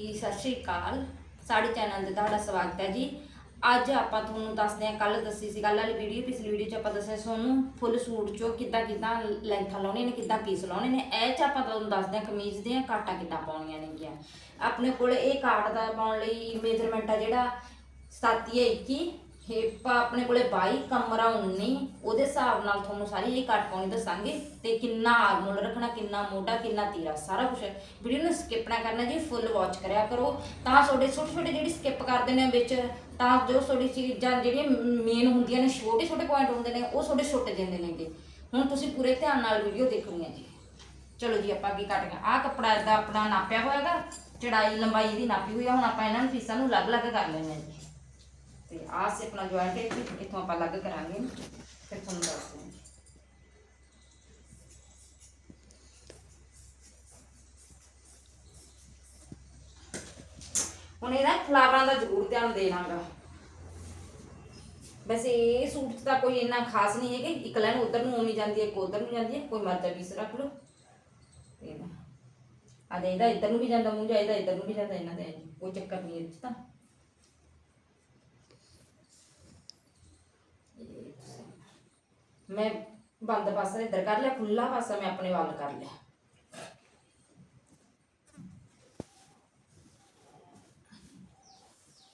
ਜੀ, ਸਤਿ ਸ਼੍ਰੀ ਅਕਾਲ। ਸਾਡੇ ਚੈਨਲ ਤੇ ਤੁਹਾਡਾ ਸਵਾਗਤ ਹੈ ਜੀ। ਅੱਜ ਆਪਾਂ ਤੁਹਾਨੂੰ ਦੱਸਦੇ ਹਾਂ ਕੱਲ ਦੱਸੀ ਸੀ ਕੱਲ ਵਾਲੀ ਵੀਡੀਓ ਪਿਛਲੀ ਵੀਡੀਓ ਚ ਆਪਾਂ ਦੱਸਿਆ ਸੀ ਤੁਹਾਨੂੰ ਫੁੱਲ ਸੂਟ ਚੋਂ ਕਿੱਦਾਂ ਕਿੱਦਾਂ ਲੈਂਥਾਂ ਲਾਉਣੀਆਂ ਨੇ, ਕਿੱਦਾਂ ਪੀਸ ਲਾਉਣੇ ਨੇ। ਇਹ ਚ ਆਪਾਂ ਤੁਹਾਨੂੰ ਦੱਸਦੇ ਹਾਂ ਕਮੀਜ਼ ਦੀਆਂ ਕਾਟਾਂ ਕਿੱਦਾਂ ਪਾਉਣੀਆਂ ਨੇਗੀਆਂ। ਆਪਣੇ ਕੋਲ ਇਹ ਕਾਟ ਦਾ ਪਾਉਣ ਲਈ ਮੇਜਰਮੈਂਟ ਆ ਜਿਹੜਾ 37 ਹੈ 21 ਹਿੱਪ ਆਪਣੇ ਕੋਲੇ 22 ਕਮਰਾ 19 ਉਹਦੇ ਹਿਸਾਬ ਨਾਲ ਤੁਹਾਨੂੰ ਸਾਰੀ ਇਹ ਕੱਟ ਪਾਉਣੀ ਦੱਸਾਂਗੇ ਤੇ ਕਿੰਨਾ ਆਰਮੋਲ ਰੱਖਣਾ, ਕਿੰਨਾ ਮੋਢਾ, ਕਿੰਨਾ ਤੀਰਾ, ਸਾਰਾ ਕੁਝ ਵੀਡੀਓ ਨੂੰ ਸਕਿਪ ਨਾ ਕਰਨਾ ਜੀ ਫੁੱਲ ਵਾਚ ਕਰਿਆ ਕਰੋ। ਤਾਂ ਤੁਹਾਡੇ ਛੋਟੇ ਛੋਟੇ ਜਿਹੜੀ ਸਕਿਪ ਕਰਦੇ ਨੇ ਵਿੱਚ, ਤਾਂ ਜੋ ਤੁਹਾਡੀ ਚੀਜ਼ਾਂ ਜਿਹੜੀਆਂ ਮੇਨ ਹੁੰਦੀਆਂ ਨੇ, ਛੋਟੇ ਛੋਟੇ ਪੁਆਇੰਟ ਹੁੰਦੇ ਨੇ, ਉਹ ਤੁਹਾਡੇ ਛੁੱਟ ਜਾਂਦੇ ਨੇਗੇ। ਹੁਣ ਤੁਸੀਂ ਪੂਰੇ ਧਿਆਨ ਨਾਲ ਵੀਡੀਓ ਦੇਖਣੀ ਹੈ ਜੀ। ਚਲੋ ਜੀ, ਆਪਾਂ ਅੱਗੇ ਕੱਟ ਗਏ ਆਹ ਕੱਪੜਾ ਇਦਾਂ ਆਪਣਾ ਨਾਪਿਆ ਹੋਇਆਗਾ ਚੜਾਈ ਲੰਬਾਈ ਦੀ ਨਾਪੀ ਹੋਈ ਆ, ਹੁਣ ਆਪਾਂ ਇਹਨਾਂ ਨੂੰ ਪੀਸਾਂ ਨੂੰ ਅਲੱਗ-ਅਲੱਗ ਕਰ ਲੈਣੇ ਆ ਜੀ। ਤੇ ਆਹ ਸੇ ਆਪਣਾ ਜੁਆਇੰਟ ਹੈ ਜੀ, ਇੱਥੋਂ ਆਪਾਂ ਅਲੱਗ ਕਰਾਂਗੇ ਫਿਰ ਤੁਹਾਨੂੰ ਦੱਸਦੇ ਹਾਂ ਹੁਣ ਇਹਦਾ ਫਲਾਵਰਾਂ ਦਾ ਜ਼ਰੂਰ ਧਿਆਨ ਦੇਣਾਗਾ ਵੈਸੇ ਇਹ ਸੂਟ 'ਚ ਤਾਂ ਕੋਈ ਇੰਨਾ ਖਾਸ ਨਹੀਂ ਹੈ ਕਿ ਇੱਕ ਲਾਈਨ ਉਧਰ ਨੂੰ ਆਉਣੀ ਜਾਂਦੀ ਹੈ ਇੱਕ ਉਧਰ ਨੂੰ ਜਾਂਦੀ ਹੈ ਕੋਈ ਮਰਜ਼ਾ ਪੀਸ ਰੱਖ ਲਓ ਤੇ ਨਾ ਆ ਦੇ ਇਹਦਾ ਇੱਧਰ ਨੂੰ ਵੀ ਜਾਂਦਾ ਮੂੰਹ ਜਾ ਇਹਦਾ ਇੱਧਰ ਨੂੰ ਵੀ ਜਾਂਦਾ ਇਹਨਾਂ ਦੇ ਕੋਈ ਚੱਕਰ ਨਹੀਂ ਇਹ 'ਚ ਤਾਂ ਮੈਂ ਬੰਦ ਪਾਸਾ ਇੱਧਰ ਕਰ ਲਿਆ ਖੁੱਲਾ ਪਾਸਾ ਮੈਂ ਆਪਣੇ ਵੱਲ ਕਰ ਲਿਆ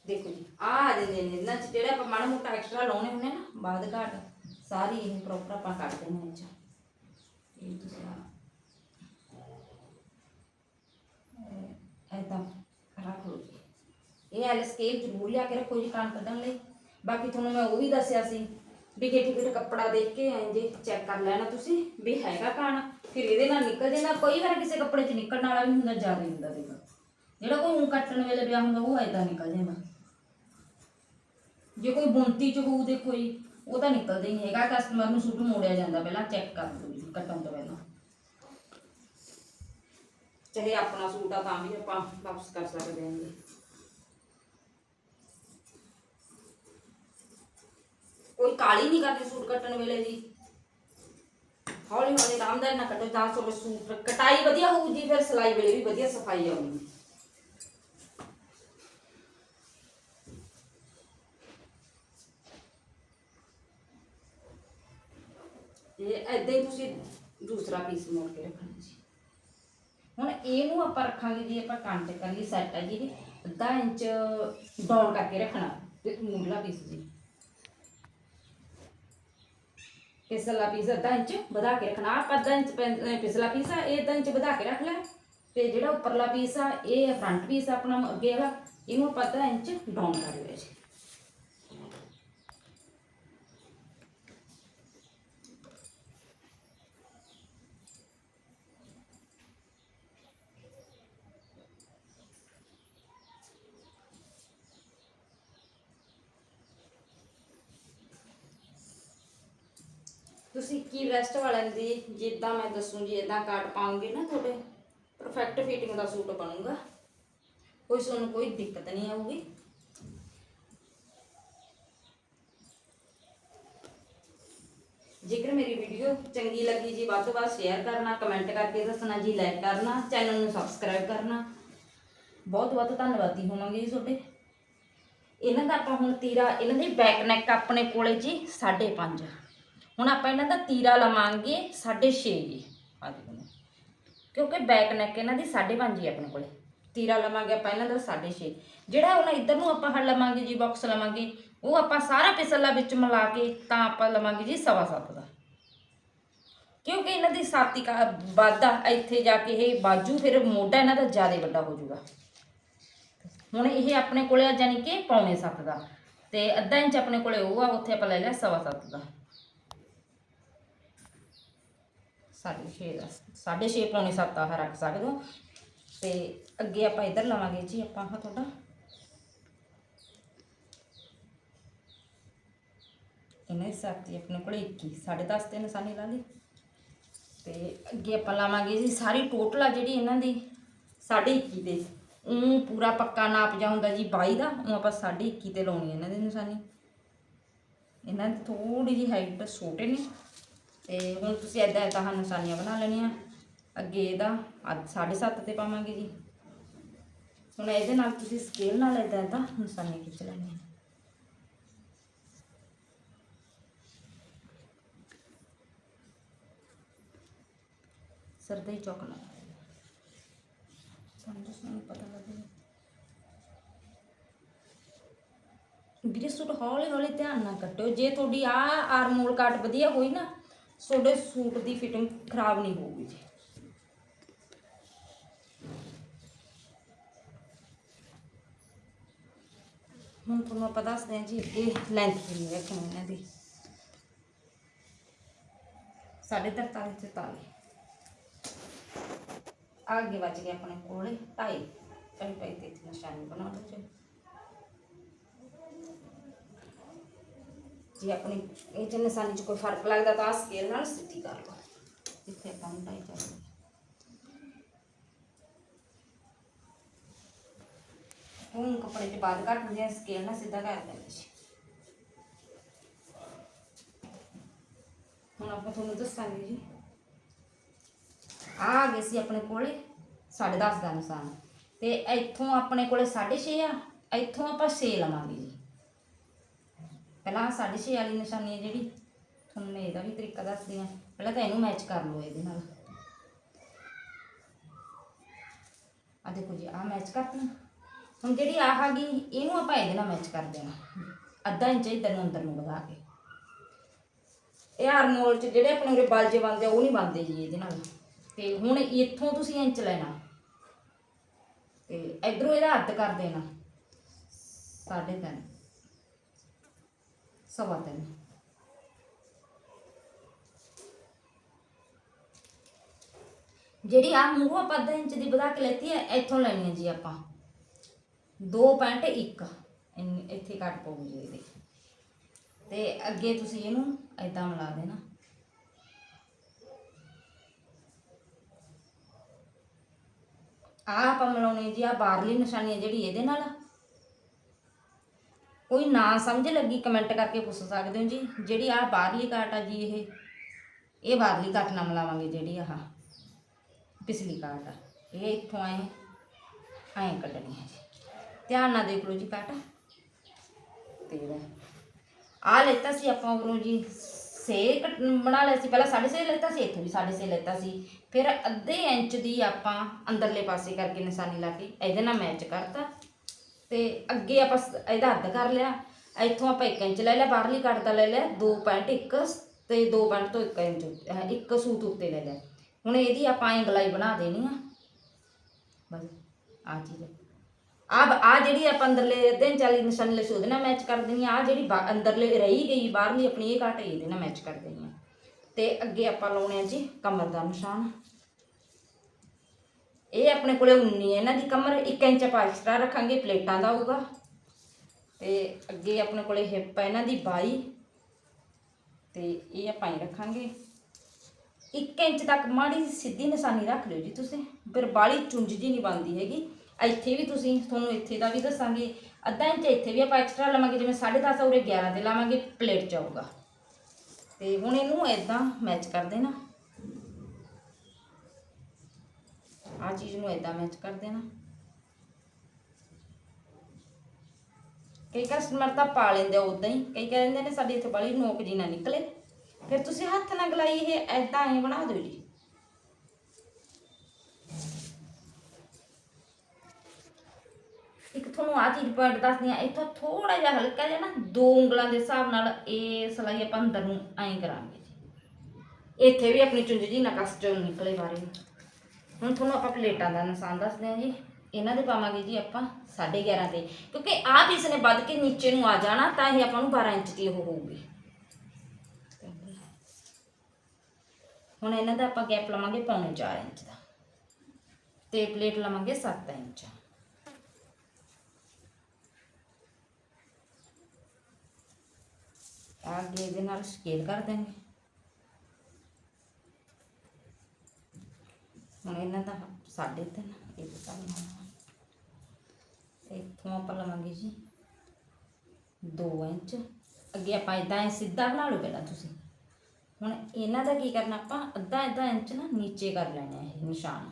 ਦੇਖੋ ਜੀ ਆ ਆ ਜਾਂਦੇ ਨੇ ਇਹਨਾਂ ਚ ਜਿਹੜੇ ਆਪਾਂ ਮਾੜਾ ਮੋਟਾ ਐਕਸਟਰਾ ਲਾਉਣੇ ਹੁੰਦੇ ਨਾ ਬਾਅਦ ਘਾਟ ਸਾਰੀ ਇਹ ਪ੍ਰੋਪਰ ਆਪਾਂ ਕੱਟ ਦਿੰਦੇ ਹਾਂ ਇਹ ਇਹ ਤੁਸੀਂ ਆ ਐਦਾਂ ਰੱਖ ਲਓ ਜੀ ਇਹ ਐਲ ਸਕੇਲ ਜ਼ਰੂਰ ਲਿਆ ਕੇ ਰੱਖੋ ਜੀ ਕਾਨ ਕੱਢਣ ਲਈ ਬਾਕੀ ਤੁਹਾਨੂੰ ਮੈਂ ਉਹ ਵੀ ਦੱਸਿਆ ਸੀ ਵੀ ਕਿਤੇ ਕਿਤੇ ਕੱਪੜਾ ਦੇਖ ਕੇ ਐਂ ਜੇ ਚੈੱਕ ਕਰ ਲੈਣਾ ਤੁਸੀਂ, ਵੀ ਹੈਗਾ ਕਾਨ ਫਿਰ ਇਹਦੇ ਨਾਲ ਨਿਕਲ ਜਾਂਦਾ, ਕੋਈ ਵਾਰ ਕਿਸੇ ਕੱਪੜੇ 'ਚ ਨਿਕਲਣ ਵਾਲਾ ਵੀ ਹੁੰਦਾ, ਜ਼ਿਆਦਾ ਹੀ ਹੁੰਦਾ ਦੇਖੋ ਜਿਹੜਾ ਕੋਈ ਊਂ ਕੱਟਣ ਵੇਲੇ ਪਿਆ ਹੁੰਦਾ, ਉਹ ਐਦਾਂ ਨਿਕਲ ਜਾਂਦਾ। ਜੇ ਕੋਈ ਬੁੰਤੀ ਚ ਹੋਊ ਦੇ ਕੋਈ ਉਹ ਤਾਂ ਨਿਕਲਦਾ ਹੀ ਹੈਗਾ ਕਸਟਮਰ ਨੂੰ ਸੂਟ ਮੋੜਿਆ ਜਾਂਦਾ ਪਹਿਲਾਂ ਚੈੱਕ ਕਰ ਲਓ ਕੱਟਣ ਤੋਂ ਪਹਿਲਾਂ। ਚਾਹੇ ਆਪਣਾ ਸੂਟ ਆ, ਤਾਂ ਵੀ ਆਪਾਂ ਵਾਪਸ ਕਰ ਸਕਦੇ ਹਾਂ। ਕੋਈ ਕਾਲੀ ਨਹੀਂ ਕਰਦੀ ਸੂਟ ਕੱਟਣ ਵੇਲੇ ਜੀ ਹੌਲੀ ਹੌਲੀ ਆਰਾਮਦਾਰੀ ਨਾਲ ਕੱਟੋ ਤਾਂ ਤੁਹਾਡੇ ਸੂਟ ਕਟਾਈ ਵਧੀਆ ਹੋਊ ਜੀ ਫਿਰ ਸਿਲਾਈ ਵੇਲੇ ਵੀ ਵਧੀਆ ਸਫ਼ਾਈ ਆਊਗੀ ਇਹ ਐਦਾਂ ਹੀ ਤੁਸੀਂ ਦੂਸਰਾ ਪੀਸ ਮੋੜ ਕੇ ਰੱਖਣਾ ਜੀ ਹੁਣ ਇਹਨੂੰ ਆਪਾਂ ਰੱਖਾਂਗੇ ਜੀ ਆਪਾਂ ਕੰਨ ਤੇ ਕਰਨ ਲਈ ਸੈੱਟ ਹੈ ਜੀ ਇਹ ਅੱਧਾ ਇੰਚ ਡਾਊਨ ਕਰਕੇ ਰੱਖਣਾ ਤੇ ਮੂਲਾ ਪੀਸ ਜੀ ਪਿਸਲਾ ਪੀਸ ਅੱਧਾ ਇੰਚ ਵਧਾ ਕੇ ਰੱਖਣਾ। ਆਪਾਂ ਅੱਧਾ ਇੰਚ ਪੈਂ- ਅਹ ਪਿਛਲਾ ਪੀਸ ਆ ਇਹ ਅੱਧਾ ਇੰਚ ਵਧਾ ਕੇ ਰੱਖ ਲੈ। ਤੇ ਜਿਹੜਾ ਉੱਪਰਲਾ ਪੀਸ ਆ ਇਹ ਫਰੰਟ ਪੀਸ ਆਪਣਾ ਅੱਗੇ ਵਾਲਾ, ਇਹਨੂੰ ਆਪਾਂ ਅੱਧਾ ਇੰਚ ਡਾਊਨ ਕਰ ਲਿਆ ਜੀ। ਤੁਸੀਂ ਕੀ ਰੈਸਟ ਵਾਲਿਆਂ ਦੀ ਜਿੱਦਾਂ ਮੈਂ ਦੱਸੂੰ, ਜੀ ਇਦਾਂ ਕਾਟ ਪਾਉਂਗੇ ਨਾ ਤੁਹਾਡੇ ਪਰਫੈਕਟ ਫਿਟਿੰਗ ਦਾ ਸੂਟ ਬਣੂਗਾ। ਕੋਈ ਤੁਹਾਨੂੰ ਕੋਈ ਦਿੱਕਤ ਨਹੀਂ ਆਊਗੀ। ਜੇਕਰ ਮੇਰੀ ਵੀਡੀਓ ਚੰਗੀ ਲੱਗੀ ਜੀ, ਵੱਧ ਤੋਂ ਵੱਧ ਸ਼ੇਅਰ ਕਰਨਾ ਕਮੈਂਟ ਕਰਕੇ ਦੱਸਣਾ ਜੀ ਲਾਈਕ ਕਰਨਾ ਚੈਨਲ ਨੂੰ ਸਬਸਕ੍ਰਾਈਬ ਕਰਨਾ। ਬਹੁਤ ਬਹੁਤ ਧੰਨਵਾਦੀ ਹੋਵਾਂਗੇ ਜੀ ਤੁਹਾਡੇ। ਇਹਨਾਂ ਦਾ ਆਪਾਂ ਹੁਣ ਤੀਰਾ, ਇਹਨਾਂ ਦੀ ਬੈਕ ਨੈਕ ਆਪਣੇ ਕੋਲੇ ਜੀ 5.5 ਹੁਣ ਆਪਾਂ ਇਹਨਾਂ ਦਾ ਤੀਰਾ ਲਵਾਂਗੇ 6.5 ਜੀ। ਆ ਦੇਖੋ ਕਿਉਂਕਿ ਬੈਕ ਨੈਕ ਇਹਨਾਂ ਦੀ 5.5 ਹੀ ਆਪਣੇ ਕੋਲੇ। ਤੀਰਾ ਲਵਾਂਗੇ ਆਪਾਂ ਇਹਨਾਂ ਦਾ 6.5 ਜਿਹੜਾ ਉਹਨਾਂ ਇੱਧਰ ਨੂੰ ਆਪਾਂ ਹੜ ਲਵਾਂਗੇ ਜੀ ਬਾਕਸ ਲਵਾਂਗੇ, ਉਹ ਆਪਾਂ ਸਾਰਾ ਪਿਸਲਾ ਵਿੱਚ ਮਿਲਾ ਕੇ ਤਾਂ ਆਪਾਂ ਲਵਾਂਗੇ ਜੀ 7.5 ਦਾ। ਕਿਉਂਕਿ ਇਹਨਾਂ ਦੀ ਸਾਤੀ ਕਾ ਵਾਧਾ ਇੱਥੇ ਜਾ ਕੇ ਇਹ ਬਾਜੂ ਫਿਰ ਮੋਢਾ ਇਹਨਾਂ ਦਾ ਜ਼ਿਆਦਾ ਵੱਡਾ ਹੋ ਜਾਊਗਾ। ਹੁਣ ਇਹ ਆਪਣੇ ਕੋਲੇ ਆ ਜਾਨੀ ਕਿ ਪੌਣੇ 7 ਦਾ। ਤੇ ਅੱਧਾ ਇੰਚ ਆਪਣੇ ਕੋਲੇ ਉਹ ਆ, ਉੱਥੇ ਆਪਾਂ ਲੈ ਲਿਆ 7.5 ਦਾ। ਸਾਢੇ ਛੇ ਦਾ ਸਾਢੇ ਛੇ ਪੌਣੇ 7 ਆ ਰੱਖ ਸਕਦੇ ਹੋ। ਤੇ ਅੱਗੇ ਆਪਾਂ ਇੱਧਰ ਲਵਾਂਗੇ ਜੀ, ਆਪਾਂ ਆਹ ਤੁਹਾਡਾ। ਇਹਨਾਂ ਦੀ ਸਾਤੀ ਆਪਣੇ ਕੋਲ 21 ਸਾਢੇ 10 ਤੇ ਨਿਸ਼ਾਨੀ ਲਾ ਲਈ। ਤੇ ਅੱਗੇ ਆਪਾਂ ਲਾਵਾਂਗੇ ਜੀ, ਸਾਰੀ ਟੋਟਲ ਆ ਜਿਹੜੀ ਇਹਨਾਂ ਦੀ, ਸਾਢੇ 21 ਤੇ। ਉਹ ਪੂਰਾ ਪੱਕਾ ਨਾਪ ਜਾ ਹੁੰਦਾ ਜੀ 22 ਦਾ ਉਹ ਆਪਾਂ ਸਾਢੇ 21 ਤੇ ਲਾਉਣੀ ਇਹਨਾਂ ਦੀ ਨਿਸ਼ਾਨੀ। ਇਹਨਾਂ ਦੀ ਥੋੜੀ ਜਿਹੀ ਹਾਈਟ ਛੋਟੇ ਨੇ। ਤੇ ਹੁਣ ਤੁਸੀਂ ਐਦਾਂ ਐਦਾਂ ਨਿਸ਼ਾਨੀਆਂ ਬਣਾ ਲੈਣੀਆਂ। ਅੱਗੇ ਇਹਦਾ 7.5 ਤੇ ਪਾਵਾਂਗੇ ਜੀ। ਹੁਣ ਇਹਦੇ ਨਾਲ ਤੁਸੀਂ ਸਕੇਲ ਨਾਲ ਇਦਾਂ ਇਦਾਂ ਨਿਸ਼ਾਨੀ ਖਿੱਚ ਲੈਣੀਆਂ। ਹੈ ਸਿਰ ਤੇ ਹੀ ਸਾਨੂੰ ਪਤਾ ਲੱਗੇ ਵੀਰੇ, ਸੂਟ ਹੌਲੀ ਹੌਲੀ ਧਿਆਨ ਨਾਲ ਕੱਟਿਓ। ਜੇ ਤੁਹਾਡੀ ਆ ਆਰਮੋਲ ਕਾਟ ਵਧੀਆ ਹੋਈ ਨਾ ਤੁਹਾਡੇ ਸੂਟ ਦੀ ਫਿਟਿੰਗ ਖਰਾਬ ਨਹੀਂ ਹੋਊਗੀ ਜੀ। ਹੁਣ ਤੁਹਾਨੂੰ ਆਪਾਂ ਦੱਸਦੇ ਹਾਂ ਜੀ ਇਹ ਲੈਂਥ ਕਿੰਨੀ ਰੱਖਣੀ ਇਹਨਾਂ ਦੀ ਸਾਢੇ ਤਰਤਾਲੀ ਚੁਤਾਲੀ ਅੱਗੇ ਵੱਜ ਗਿਆ ਆਪਣੇ ਕੋਲੇ ਢਾਈ। ਢਾਈ ਢਾਈ ਤੇ ਨਿਸ਼ਾਨੀ ਬਣਾ ਲਓ ਜੀ। ਜੇ ਆਪਣੀ ਇਹ ਚ ਨਿਸ਼ਾਨੀ ਚ ਕੋਈ ਫ਼ਰਕ ਲੱਗਦਾ ਤਾਂ ਆਹ ਸਕੇਲ ਨਾਲ ਸਿੱਧੀ ਕਰ ਲਓ ਇੱਥੇ ਤਾਂ ਢਾਈ ਚੱਲ ਹੁਣ ਕੱਪੜੇ ਚ ਬਾਅਦ ਘੱਟ ਹੁੰਦੇ ਆ ਸਕੇਲ ਨਾਲ ਸਿੱਧਾ ਕਰ ਦਿੰਦੇ ਜੀ ਹੁਣ ਆਪਾਂ ਤੁਹਾਨੂੰ ਦੱਸਾਂਗੇ ਜੀ ਆ ਆ ਗਏ ਸੀ ਆਪਣੇ ਕੋਲੇ 10.5 ਦਾ ਨਿਸ਼ਾਨ ਤੇ ਇੱਥੋਂ ਆਪਣੇ ਕੋਲੇ 6.5 ਆ ਇੱਥੋਂ ਆਪਾਂ 6 ਲਵਾਂਗੇ ਜੀ ਪਹਿਲਾਂ 6.5 ਵਾਲੀ ਨਿਸ਼ਾਨੀ ਹੈ ਜਿਹੜੀ, ਤੁਹਾਨੂੰ ਮੈਂ ਇਹਦਾ ਵੀ ਤਰੀਕਾ ਦੱਸਦੀ ਹਾਂ। ਪਹਿਲਾਂ ਤਾਂ ਇਹਨੂੰ ਮੈਚ ਕਰ ਲਓ ਇਹਦੇ ਨਾਲ। ਆ ਦੇਖੋ ਜੀ ਆ ਮੈਚ ਕਰਤਾ। ਹੁਣ ਜਿਹੜੀ ਆਹ ਆ ਗਈ, ਇਹਨੂੰ ਆਪਾਂ ਇਹਦੇ ਨਾਲ ਮੈਚ ਕਰ ਦੇਣਾ। ਅੱਧਾ ਇੰਚ ਇੱਧਰ ਨੂੰ, ਅੰਦਰ ਨੂੰ ਲਗਾ ਕੇ। ਇਹ ਹਾਰਮੋਲ ਚ ਜਿਹੜੇ ਆਪਣੇ ਉਰੇ ਬਲ ਬਣਦੇ ਆ, ਉਹ ਨਹੀਂ ਬਣਦੇ ਜੀ ਇਹਦੇ ਨਾਲ। ਤੇ ਹੁਣ ਇੱਥੋਂ ਤੁਸੀਂ ਇੰਚ ਲੈਣਾ। ਤੇ ਇਧਰੋਂ ਇਹਦਾ ਅੱਧ ਕਰ ਦੇਣਾ। ਸਾਢੇ ਤਿੰਨ। ਸਵਾ ਤਿੰਨ ਜਿਹੜੀ ਆ ਮੂੰਹ ਆਪਾਂ ਅੱਧਾ ਇੰਚ ਦੀ ਵਧਾ ਕੇ ਲੈਤੀ ਹੈ, ਇੱਥੋਂ ਲੈਣੀ ਹੈ ਜੀ ਆਪਾਂ। 2.1 ਇੰਨੀ- ਇੱਥੇ ਕੱਟ ਪਊਗੀ ਜੀ ਇਹਦੇ। ਤੇ ਅੱਗੇ ਤੁਸੀਂ ਇਹਨੂੰ ਐਦਾਂ ਮਿਲਾ ਦੇਣਾ। ਆ ਆਪਾਂ ਮਿਲਾਉਣੀ ਜੀ ਆ ਬਾਹਰਲੀ ਨਿਸ਼ਾਨੀ ਹੈ ਜਿਹੜੀ ਇਹਦੇ ਨਾਲ। ਕੋਈ ਨਾ ਸਮਝ ਲੱਗੀ ਕਮੈਂਟ ਕਰਕੇ ਪੁੱਛ ਸਕਦੇ ਹੋ ਜੀ। ਜਿਹੜੀ ਆ ਬਾਹਰਲੀ ਕਾਟ ਆ ਜੀ ਇਹ ਇਹ ਬਾਹਰਲੀ ਕਾਟ ਨਾਲ ਮਿਲਾਵਾਂਗੇ ਜਿਹੜੀ ਆਹ ਪਿਛਲੀ ਕਾਟ ਆ। ਇਹ ਇੱਥੋਂ ਆਏ ਐਂ ਕੱਢਣੀ ਹੈ ਜੀ। ਧਿਆਨ ਨਾਲ ਦੇਖ ਲਓ ਜੀ ਕਾਟ ਤੇ ਇਹਦਾ ਆ ਲੈਤਾ ਸੀ ਆਪਾਂ ਉਰੋਂ ਜੀ ਸੇ ਕੱਟ- ਬਣਾ ਲਿਆ ਸੀ। ਪਹਿਲਾਂ 6.5 ਲੈਤਾ ਸੀ, ਇੱਥੋਂ ਵੀ 6.5 ਲੈਤਾ ਸੀ। ਫਿਰ ਅੱਧੇ ਇੰਚ ਦੀ ਆਪਾਂ ਅੰਦਰਲੇ ਪਾਸੇ ਕਰਕੇ ਨਿਸ਼ਾਨੀ ਲਾ ਕੇ ਇਹਦੇ ਨਾਲ ਮੈਚ ਕਰਤਾ। ਤੇ ਅੱਗੇ ਆਪਾਂ ਸ- ਇਹਦਾ ਅੱਧ ਕਰ ਲਿਆ। ਇੱਥੋਂ ਆਪਾਂ 1 ਇੰਚ ਲੈ ਲਿਆ, ਬਾਹਰਲੀ ਕੱਟ ਦਾ ਲੈ ਲਿਆ 2.1 ਤੇ 2 ਤੋਂ 1 ਇੰਚ ਅਹ ਇੱਕ ਸੂਤ ਉੱਤੇ ਲੈ ਲਿਆ। ਹੁਣ ਇਹਦੀ ਆਪਾਂ ਐਂ ਬਣਾ ਦੇਣੀ ਆ। ਬਸ ਆ ਚੀਜ਼ ਆ ਆ ਜਿਹੜੀ ਆਪਾਂ ਅੰਦਰਲੇ ਅੱਧੇ ਇੰਚ ਵਾਲੀ ਨਿਸ਼ਾਨੀ ਲਈ ਉਹਦੇ ਨਾਲ ਮੈਚ ਕਰ ਦੇਣੀ ਆ, ਆਹ ਜਿਹੜੀ ਬਾ- ਅੰਦਰਲੇ ਰਹੀ ਗਈ, ਬਾਹਰਲੀ ਆਪਣੀ ਇਹ ਘਾਟ ਇਹਦੇ ਨਾਲ ਮੈਚ ਕਰ ਦੇਣੀ ਆ। ਤੇ ਅੱਗੇ ਆਪਾਂ ਲਾਉਣੇ ਆ ਜੀ ਕਮਰ ਦਾ ਨਿਸ਼ਾਨ। ਆਪਣੇ ਕੋਲੇ 19 ਹੈ। ਇਹਨਾਂ ਦੀ ਕਮਰ 1 ਇੰਚ ਆਪਾਂ ਐਕਸਟਰਾ ਰੱਖਾਂਗੇ, ਪਲੇਟਾਂ ਦਾ ਹੋਊਗਾ। ਤੇ ਅੱਗੇ ਆਪਣੇ ਕੋਲੇ ਹਿੱਪ ਹੈ ਇਹਨਾਂ ਦੀ 22 ਤੇ ਇਹ ਆਪਾਂ ਹੀ ਰੱਖਾਂਗੇ। 1 ਇੰਚ ਤੱਕ ਮਾੜੀ ਸਿੱਧੀ ਨਿਸ਼ਾਨੀ ਰੱਖ ਲਿਓ ਜੀ ਤੁਸੀਂ। ਫਿਰ ਬਾਲੀ ਚੁੰਝ ਜੀ ਨਹੀਂ ਬਣਦੀ ਹੈਗੀ। ਇੱਥੇ ਵੀ ਤੁਸੀਂ, ਤੁਹਾਨੂੰ ਇੱਥੇ ਦਾ ਵੀ ਦੱਸਾਂਗੇ। ਅੱਧਾ ਇੰਚ ਇੱਥੇ ਵੀ ਆਪਾਂ ਐਕਸਟਰਾ ਲਵਾਂਗੇ, ਜਿਵੇਂ 10.5 ਉਰੇ 11 ਤੇ ਲਾਵਾਂਗੇ, ਪਲੇਟ ਚ ਆਊਗਾ। ਤੇ ਹੁਣ ਇਹਨੂੰ ਐਦਾਂ ਮੈਚ ਕਰ ਦੇਣਾ। ਆ ਚੀਜ਼ ਨੂੰ ਐਦਾਂ ਮੈਚ ਕਰ ਦੇਣਾ। ਕਈ ਕਸਟਮਰ ਤਾਂ ਪਾ ਲੈਂਦੇ ਉਦਾਂ ਹੀ। ਕਈ ਕਹਿੰਦੇ ਨੇ ਸਾਡੀ ਇੱਥੇ ਬੜੀ ਨੋਕ ਜੀ ਨਾ ਨਿਕਲੇ। ਫਿਰ ਤੁਸੀਂ ਹੱਥ ਨਾਲ ਗਲਾਈ ਇਹ ਐਦਾਂ ਹੀ ਬਣਾ ਦਿਓ ਜੀ। ਇੱਕ ਤੁਹਾਨੂੰ ਆ ਚੀਜ਼ ਪੁਆਇੰਟ ਦੱਸਦੀ ਆ ਇੱਥੋਂ ਥੋੜਾ ਜਿਹਾ ਹਲਕਾ ਜਿਹਾ ਨਾ ਦੋ ਉਂਗਲਾਂ ਦੇ ਹਿਸਾਬ ਨਾਲ ਇਹ ਸਲਾਈ ਆਪਾਂ ਅੰਦਰ ਨੂੰ ਐਂ ਕਰਾਂਗੇ ਇੱਥੇ ਵੀ ਆਪਣੀ ਚੁੰਝ ਜੀ ਨਾ ਕਸ ਚੋਂ ਨਿਕਲੇ ਬਾਰੇ ਹੁਣ ਤੁਹਾਨੂੰ ਆਪਾਂ ਪਲੇਟਾਂ ਦਾ ਨਿਸ਼ਾਨ ਦੱਸਦੇ ਹਾਂ ਜੀ। ਇਹਨਾਂ ਦੇ ਪਾਵਾਂਗੇ ਜੀ ਆਪਾਂ 11.5 ਤੇ। ਕਿਉਂਕਿ ਆਹ ਪੀਸ ਨੇ ਵੱਧ ਕੇ ਨੀਚੇ ਨੂੰ ਆ ਜਾਣਾ, ਤਾਂ ਇਹ ਆਪਾਂ ਨੂੰ 12 ਇੰਚ ਦੀ ਉਹ ਹੋਊਗੀ। ਹੁਣ ਇਹਨਾਂ ਦਾ ਆਪਾਂ ਗੈਪ ਲਵਾਂਗੇ ਪੌਣੇ 4 ਇੰਚ ਦਾ। ਤੇ ਪਲੇਟ ਲਵਾਂਗੇ 7 ਇੰਚ। ਅੱਗੇ ਇਹਦੇ ਨਾਲ ਸਕੇਲ ਕਰ ਦਾਂਗੇ ਹੁਣ ਇਹਨਾਂ ਦਾ ਸਾਢੇ ਤਿੰਨ ਇਹ ਕਰਨਾ ਇੱਥੋਂ ਆਪਾਂ ਲਵਾਂਗੇ ਜੀ 2 ਇੰਚ। ਅੱਗੇ ਆਪਾਂ ਇਦਾਂ ਹੀ ਸਿੱਧਾ ਬਣਾ ਲਓ ਪਹਿਲਾਂ ਤੁਸੀਂ। ਹੁਣ ਇਹਨਾਂ ਦਾ ਕੀ ਕਰਨਾ ਆਪਾਂ ਅੱਧਾ ਅੱਧਾ ਇੰਚ ਨਾ ਨੀਚੇ ਕਰ ਲੈਣਾ ਇਹ ਨਿਸ਼ਾਨ।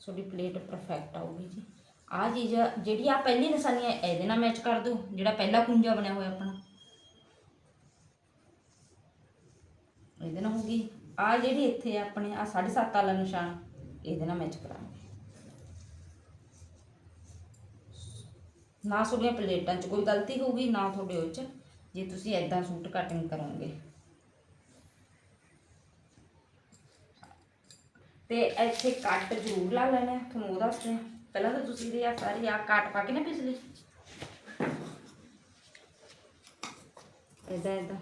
ਤੁਹਾਡੀ ਪਲੇਟ ਪਰਫੈਕਟ ਆਊਗੀ ਜੀ। ਆ ਚੀਜ਼ ਜਿਹੜੀ ਆ ਪਹਿਲੀ ਨਿਸ਼ਾਨੀ ਹੈ, ਇਹਦੇ ਨਾਲ ਮੈਚ ਕਰ ਦਿਓ, ਜਿਹੜਾ ਪਹਿਲਾ ਕੁੰਜਾ ਬਣਿਆ ਹੋਇਆ ਆਪਣਾ। ਇਹਦੇ ਨਾਲ ਹੋਗੀ ਆ ਜਿਹੜੀ ਇੱਥੇ ਆ ਆਪਣੇ ਆ 7.5 ਵਾਲਾ ਨਿਸ਼ਾਨ। ਇਹਦੇ ਨਾਲ ਮੈਚ ਕਰਾਂਗੇ। ਨਾ ਤੁਹਾਡੀਆਂ ਪਲੇਟਾਂ 'ਚ ਕੋਈ ਗਲਤੀ ਹੋਊਗੀ, ਨਾ ਤੁਹਾਡੇ ਉਹ 'ਚ, ਜੇ ਤੁਸੀਂ ਐਦਾਂ ਸੂਟ ਕਟਿੰਗ ਕਰੋਗੇ। ਤੇ ਇੱਥੇ ਕੱਟ ਜ਼ਰੂਰ ਲਾ ਲੈਣਾ, ਤੁਹਾਨੂੰ ਉਹਦਾ ਦੱਸਦੇ ਪਹਿਲਾਂ ਤਾਂ ਤੁਸੀਂ ਇਹਦੇ ਆ ਸਾਰੀ ਆ ਕੱਟ ਪਾ ਕੇ ਨਾ ਪਿਛਲੀ। ਇਦਾਂ ਇਦਾਂ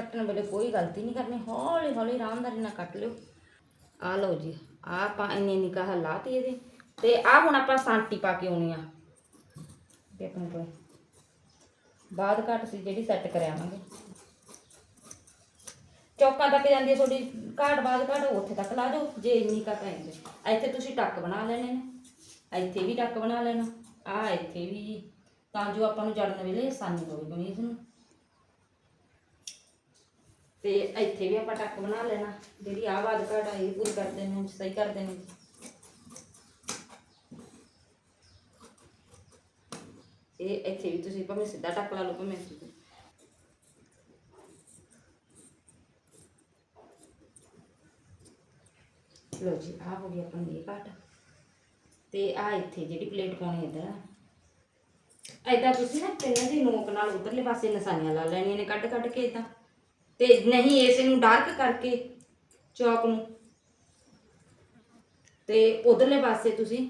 ਕੱਟਣ ਵੇਲੇ ਕੋਈ ਗਲਤੀ ਨਹੀਂ ਕਰਨੀ, ਹੌਲੀ ਹੌਲੀ ਆਰਾਮਦਾਰੀ ਨਾਲ ਕੱਟ ਲਿਓ। ਆ ਲਓ ਜੀ ਆ ਆਪਾਂ ਇੰਨੀ ਨਿਕਾਹ ਲਾਤੀ ਇਹਦੇ, ਤੇ ਆ ਹੁਣ ਆਪਾਂ ਸਾਂਟੀ ਪਾ ਕੇ ਆਉਣੀ ਆ। ਤੇ ਆਪਣੇ ਕੋਲ ਬਾਅਦ ਘੱਟ ਸੀ ਜਿਹੜੀ ਸੈੱਟ ਕਰਿਆਵਾਂਗੇ ਚੌਕਾਂ ਤੱਕ ਜਾਂਦੀ ਹੈ ਤੁਹਾਡੀ, ਘਾਟ ਬਾਅਦ ਘਾਟ, ਉੱਥੇ ਤੱਕ ਲਾ ਦਿਓ, ਜੇ ਇੰਨੀ ਕਾ ਤਾਂ ਇੱਥੇ ਤੁਸੀਂ ਟੱਕ ਬਣਾ ਲੈਣੇ ਨੇ, ਇੱਥੇ ਵੀ ਟੱਕ ਬਣਾ ਲੈਣਾ ਆ ਇੱਥੇ ਵੀ, ਤਾਂ ਜੋ ਆਪਾਂ ਨੂੰ ਜੜਨ ਵੇਲੇ ਆਸਾਨੀ ਹੋਵੇ ਕਮੀਜ਼ ਨੂੰ। ਤੇ ਇੱਥੇ ਵੀ ਆਪਾਂ ਟੱਕ ਬਣਾ ਲੈਣਾ। ਜਿਹੜੀ ਆਹ ਬਾਦ ਘਾਟ ਆ ਇਹ ਪੂਰੀ ਕਰ ਦੇਣੀ ਸਹੀ ਕਰ ਦੇਣੀ। ਇਹ ਇੱਥੇ ਵੀ ਤੁਸੀਂ ਭਾਵੇਂ ਸਿੱਧਾ ਟੱਕ ਲਾ ਲਓ, ਭਾਵੇਂ ਸਿੱਧਾ। ਲੋ ਜੀ, ਆਹ ਹੋ ਗਈ ਆਪਣੀ ਇਹ ਘਾਟ। ਤੇ ਆ ਇੱਥੇ ਜਿਹੜੀ ਪਲੇਟ ਪਾਉਣੀ ਇੱਧਰ ਐਦਾਂ ਤੁਸੀਂ ਨਾ ਤਿੰਨਾਂ ਦੀ ਨੋਕ ਨਾਲ ਉਧਰਲੇ ਪਾਸੇ ਨਿਸ਼ਾਨੀਆਂ ਲਾ ਲੈਣੀਆਂ ਨੇ ਕੱਢ ਕੱਢ ਕੇ ਇਦਾਂ ਤੇ ਨਹੀਂ, ਇਸ ਨੂੰ ਡਾਰਕ ਕਰਕੇ ਚੌਕ ਨੂੰ। ਤੇ ਉਧਰਲੇ ਪਾਸੇ ਤੁਸੀਂ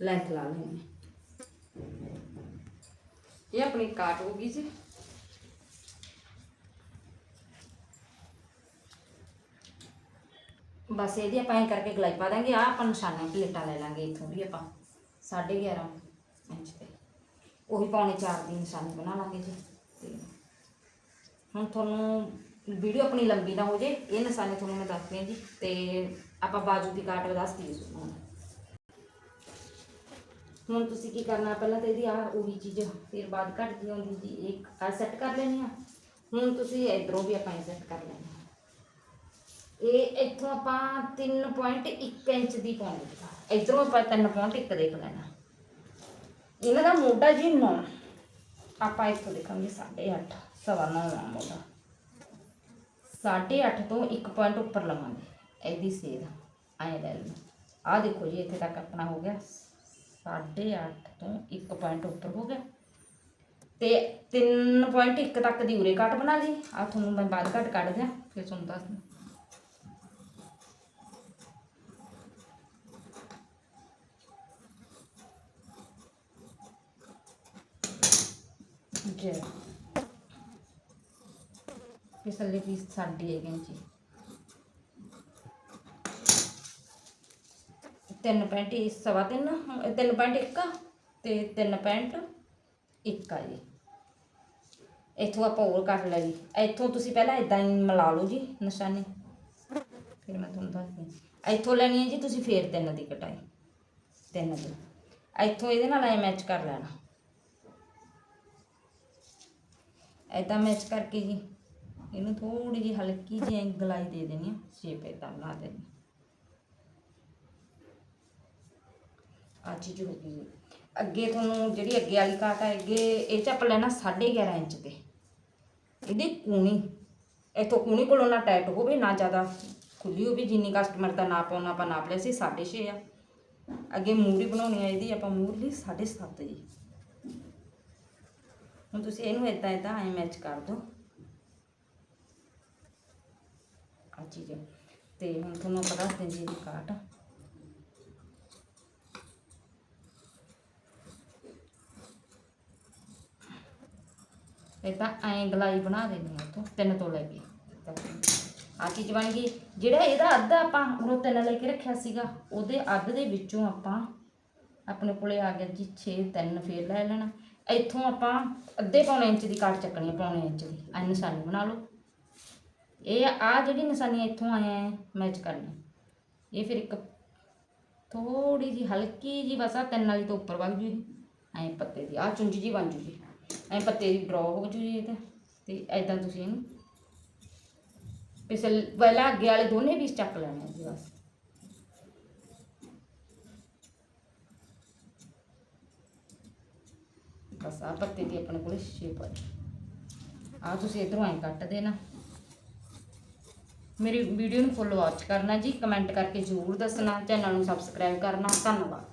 ਲੈਂਥ ਲਾ ਲੈਣੀ ਇਹ ਆਪਣੀ ਕਾਟ ਹੋ ਗਈ ਜੀ ਬਸ ਇਹਦੀ ਆਪਾਂ ਐਂ ਕਰਕੇ ਗਲਾਈ ਪਾ ਦਾਂਗੇ। ਆ ਆਪਾਂ ਨਿਸ਼ਾਨੇ ਪਲੇਟਾਂ ਲੈ ਲਾਂਗੇ ਇੱਥੋਂ ਵੀ ਆਪਾਂ। 11.5 ਇੰਚ ਤੇ। ਉਹੀ ਪੌਣੇ 4 ਦੀ ਨਿਸ਼ਾਨੀ ਬਣਾ ਲਾਂਗੇ ਜੀ। ਤੇ ਹੁਣ ਤੁਹਾਨੂੰ ਵੀਡੀਓ ਆਪਣੀ ਲੰਬੀ ਨਾ ਹੋ ਜੇ, ਇਹ ਨਿਸ਼ਾਨੇ ਤੁਹਾਨੂੰ ਮੈਂ ਦੱਸਦੀ ਹਾਂ ਜੀ, ਤੇ ਆਪਾਂ ਬਾਜੂ ਦੀ ਕਾਟ ਦੱਸ ਹਾਂ ਤੁਹਾਨੂੰ ਹੁਣ। ਤੁਸੀਂ ਕੀ ਕਰਨਾ, ਪਹਿਲਾਂ ਤਾਂ ਇਹਦੀ ਆ ਉਹੀ ਚੀਜ਼ ਫਿਰ ਬਾਅਦ ਘੱਟ ਦੀ ਆਉਂਦੀ ਜੀ ਇੱਕ ਆ ਸੈੱਟ ਕਰ ਲੈਣੀ ਆ। ਹੁਣ ਤੁਸੀਂ ਇਧਰੋਂ ਵੀ ਆਪਾਂ ਸੈੱਟ ਕਰ ਲੈਣੀ ਆ। ਇਹ ਇੱਥੋਂ ਆਪਾਂ 3.1 ਇੰਚ ਦੀ ਪਾਉਣੀ ਇਧਰੋਂ ਆਪਾਂ 3.1 ਦੇਖ ਲੈਣਾ। ਇਹਨਾਂ ਦਾ ਮੋਢਾ ਜੀ 9 ਆਪਾਂ ਇੱਥੋਂ ਦੇਖਾਂਗੇ 8.5 ਸਵਾ 9 ਆ ਮੋਢਾ 8.5 ਤੋਂ 1 ਪੁਆਇੰਟ ਉੱਪਰ ਲਵਾਂਗੇ, ਇਹਦੀ ਸੇਧ, ਐਂ ਲੈ ਲਓ। ਆਹ ਦੇਖੋ ਜੀ, ਇੱਥੇ ਤੱਕ ਆਪਣਾ ਹੋ ਗਿਆ। 8.5 ਤੋਂ 1 ਪੁਆਇੰਟ ਉੱਪਰ ਹੋ ਗਿਆ। ਤੇ 3.1 ਤੱਕ ਦੀ ਉਰੇ ਕੱਟ ਬਣਾ ਲਈ। ਆ ਤੁਹਾਨੂੰ ਮੈਂ ਬਾਅਦ ਕੱਟ ਕੱਢ ਦਿਆਂ, ਫਿਰ ਤੁਹਾਨੂੰ ਦੱਸ ਦਿਆਂ। ਜੀ। ਪਿਛਲੇ ਪੀਸ ਸਾਡੀ ਹੈਗੇ ਜੀ ਤਿੰਨ ਪੈਂਟ ਇਹ ਸਵਾ ਤਿੰਨ ਅਹ ਤਿੰਨ ਪੈਂਟ ਇੱਕ ਆ ਤੇ ਤਿੰਨ ਪੈਂਟ ਇੱਕ ਆ ਜੀ ਇੱਥੋਂ ਆਪਾਂ ਹੋਰ ਕੱਟ ਲਿਆ ਜੀ ਇੱਥੋਂ ਤੁਸੀਂ ਪਹਿਲਾਂ ਇਦਾਂ ਹੀ ਮਿਲਾ ਲਓ ਜੀ ਨਿਸ਼ਾਨੀ ਫਿਰ ਮੈਂ ਤੁਹਾਨੂੰ ਦੱਸਦੀ ਹਾਂ। ਇੱਥੋਂ ਲੈਣੀ ਹੈ ਜੀ ਤੁਸੀਂ ਫੇਰ ਤਿੰਨ ਦੀ ਕਟਾਈ ਤਿੰਨ ਦੀ ਇੱਥੋਂ ਇਹਦੇ ਨਾਲ ਐ ਮੈਚ ਕਰ ਲੈਣਾ ਇਦਾਂ ਮੈਚ ਕਰਕੇ ਜੀ ਇਹਨੂੰ ਥੋੜੀ ਜਿਹੀ ਹਲਕੀ ਜਿਹੀ ਗਲਾਈ ਦੇ ਦੇਣੀ ਆ, ਸ਼ੇਪ ਇਦਾਂ ਬਣਾ ਦੇਣੀ ਆ। ਚੀਜ਼ ਹੋ ਗਈ ਅੱਗੇ ਤੁਹਾਨੂੰ ਜਿਹੜੀ ਅੱਗੇ ਵਾਲੀ ਕਾਟ ਹੈ ਅੱਗੇ ਇਹ ਚ ਆਪਾਂ ਲੈਣਾ 11.5 ਇੰਚ ਤੇ। ਇਹਦੀ ਕੂਣੀ, ਇਥੋਂ ਕੂਣੀ ਕੋਲੋਂ ਨਾ ਟਾਈਟ ਹੋਵੇ, ਨਾ ਜ਼ਿਆਦਾ ਖੁੱਲੀ ਹੋਵੇ, ਜਿੰਨੀ ਕਸਟਮਰ ਦਾ ਨਾਪ ਉਹਨਾਂ ਆਪਾਂ ਨਾਪ ਲਿਆ ਸੀ 6.5 ਆ। ਅੱਗੇ ਮੂਰੀ ਬਣਾਉਣੀ ਆ ਇਹਦੀ, ਆਪਾਂ ਮੂਰੀ 7.5 ਜੀ। ਹੁਣ ਤੁਸੀਂ ਇਹਨੂੰ ਇਦਾਂ ਇਦਾਂ ਐ ਮੈਚ ਕਰ ਦਿਓ। ਆ ਚੀਜ਼ ਤੇ ਹੁਣ ਤੁਹਾਨੂੰ ਪਤਾ ਦੱਸਦੇ ਜੀ ਦੀ ਕਾਟ। ਇਹ ਤਾਂ ਐਂ ਗਲਾਈ ਬਣਾ ਦੇਣੀ ਆ ਤੋਂ ਤਿੰਨ ਤੋਂ ਲੈ ਕੇ। ਆ ਚੀਜ਼ ਬਣ ਗਈ। ਜਿਹੜਾ ਇਹਦਾ ਅੱਧਾ ਆਪਾਂ ਉਹ ਤਿੰਨ ਲੈ ਕੇ ਰੱਖਿਆ ਸੀਗਾ, ਉਹਦੇ ਅੱਧ ਦੇ ਵਿੱਚੋਂ ਆਪਾਂ ਆਪਣੇ ਕੋਲੇ ਆ ਗਿਆ ਜੀ 6 ਤਿੰਨ ਫੇਰ ਲੈ ਲੈਣਾ। ਇੱਥੋਂ ਆਪਾਂ ਅੱਧੇ ਪੌਣੇ ਇੰਚ ਦੀ ਕਾਟ ਚੱਕਣੀ ਆ ਪੌਣੇ ਇੰਚ ਦੀ। ਐ ਨਿਸ਼ਾਨੀ ਬਣਾ ਲਓ। ਇਹ ਆ ਜਿਹੜੀ ਨਿਸ਼ਾਨੀ ਇੱਥੋਂ ਆਇਆ ਹੈ ਮੈਚ ਕਰਨੀ। ਇਹ ਫਿਰ ਇੱਕ ਥੋੜੀ ਜੀ ਹਲਕੀ ਜੀ ਬਸ ਆ, ਤਿੰਨ ਵਾਲੀ ਤੋਂ ਉੱਪਰ ਵਗ ਜੂ ਐ ਪੱਤੇ ਦੀ ਆ ਚੁੰਝ ਜੀ ਬਣ ਜੂ ਜੀ ਐ ਪੱਤੇ ਦੀ ਡਰਾ ਹੋ ਜੂ ਜੀ ਇਹ ਤਾਂ। ਤੇ ਐਦਾਂ ਤੁਸੀਂ ਇਹਨੂੰ ਪਿਛਲ ਪਹਿਲਾਂ ਅੱਗੇ ਵਾਲੇ ਦੋਨੇ ਪੀਸ ਚੱਕ ਲੈਣੇ ਆ ਜੀ ਬਸ। ਬਸ ਆ ਪੱਤੇ ਦੀ ਆਪਣੇ ਕੋਲ ਸ਼ੇਪ ਆ ਆ ਤੁਸੀਂ ਇਧਰੋਂ ਐਂ ਕੱਟ ਦੇਣਾ। ਮੇਰੀ ਵੀਡੀਓ ਨੂੰ ਫੁੱਲ ਵਾਚ ਕਰਨਾ ਜੀ ਕਮੈਂਟ ਕਰਕੇ ਜ਼ਰੂਰ ਦੱਸਣਾ ਚੈਨਲ ਨੂੰ ਸਬਸਕ੍ਰਾਈਬ ਕਰਨਾ, ਧੰਨਵਾਦ।